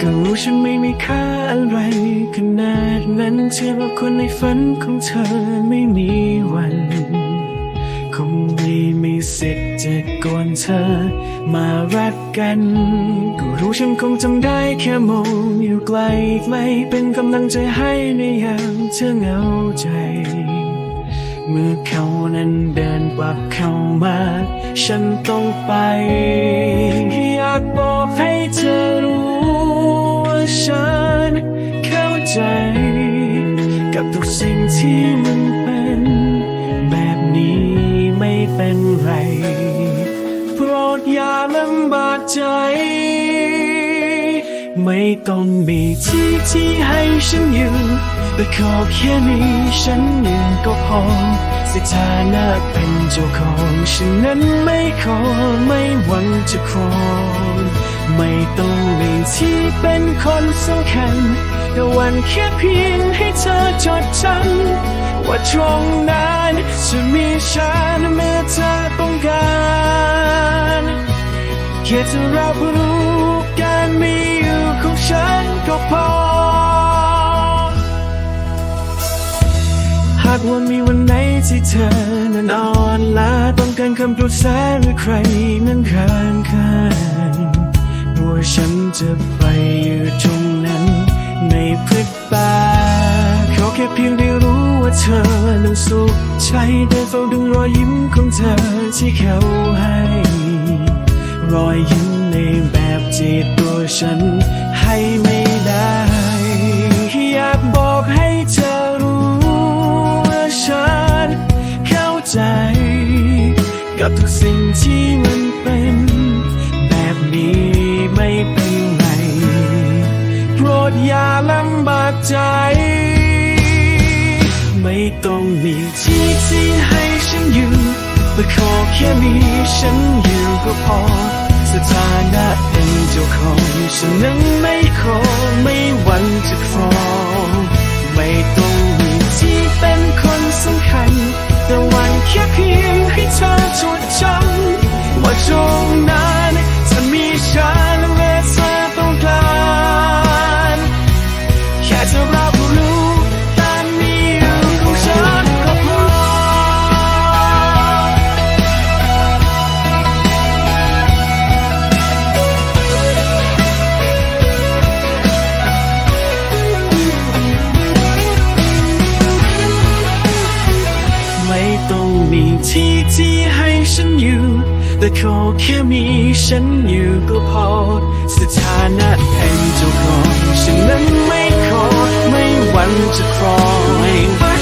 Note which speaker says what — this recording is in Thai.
Speaker 1: ก็รู้ฉันไม่มีค่าอะไรขนาดนั้นเทียบกับคนในฝันของเธอไม่มีวัน คงไม่มีสิทธิ์จะกวนเธอมารักกัน ก็รู้ฉันคงจำได้แค่มองอยู่ไกลไกลเป็นกำลังใจให้ในยามเธอเหงาใจ เมื่อเขานั้นเดินกลับเข้ามา ฉันต้องไป อยากบอกให้เธอรู้ ฉันเข้าใจ กับทุกสิ่งที่มันเป็น แบบนี้ไม่เป็นไร โปรดอย่าลำบากใจ ไม่ต้องมีที่ที่ให้ฉันอยู่แต่ขอแค่มีฉันยู่ก็พอสถานะเป็นเจ้าของฉันนั้นไม่ขอไม่หวังจะครอง ไม่ต้องมีที่เป็นคนสำคัญแต่วันแค่เพียงให้เธอจดจำว่าตรงนั้นจะมีฉันเมื่อเธอต้องการแค่เธอรับรู้การมีอยู่ของฉันก็พอ หากว่ามีวันไหนที่เธอนั้นอ่อนล้าต้องการคำปรึกษาหรือใครนั้นข้างข้าง ว่าฉันจะไปอยู่ตรงนั้นในพริบตาขอแค่เพียงได้รู้ว่าเธอนั้นสุขใจได้เฝ้าดูรอยยิ้มของเธอที่เขาให้ รอยยิ้มในแบบจีบตัวฉันให้ไม่ได้อยากบอกให้เธอรู้ว่าฉันเข้าใจ กับทุกสิ่งที่มัน ดอย่าลำบากใจ ไม่ต้องมีที่ที่ให้ฉันอยู่แต่ขอแค่มีฉันอยู่ก็พอ สถานะเป็นเจ้าของฉันนั้น ที่ที่ให้ฉันอยู่ แต่ขอแค่มีฉันอยู่ก็พอ สถานะเป็นเจ้าของฉันนั้นไม่ขอ ไม่หวังจะครอง